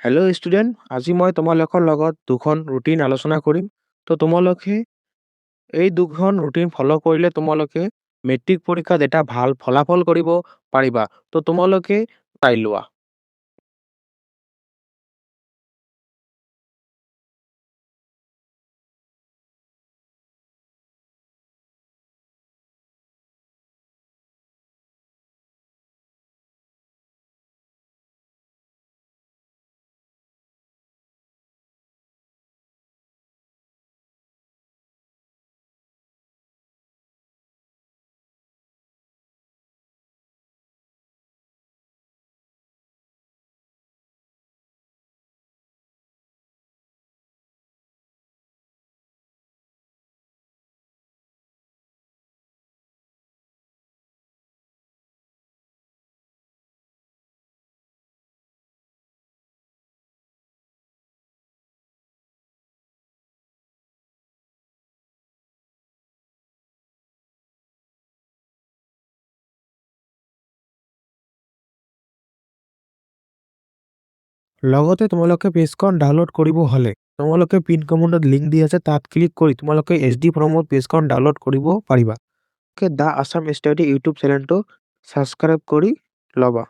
Hello' student আজি মই তোমালোকৰ লগত দুখন ৰুটিন আলোচনা কৰিম। তো তোমালোকে এই দুখন ৰুটিন ফ'ল' কৰিলে তোমালোকে মেট্ৰিক পৰীক্ষাত এটা ভালো ফলাফল কৰিব পাৰিবা। তো তোমালোকে চাই লোৱা। লগতে তোমালোকে পেজখন ডাউনলোড কৰিব হ'লে, তোমালোকে পিন কমেণ্টত লিংক দি আছে, তাত ক্লিক কৰি তোমালোকে এইচ ডি ফৰ্মত পেজখন ডাউনলোড কৰিব পাৰিবা। দ্য আছাম ষ্টাডি ইউটিউব চেনেলটো ছাবস্ক্ৰাইব কৰি ল'বা।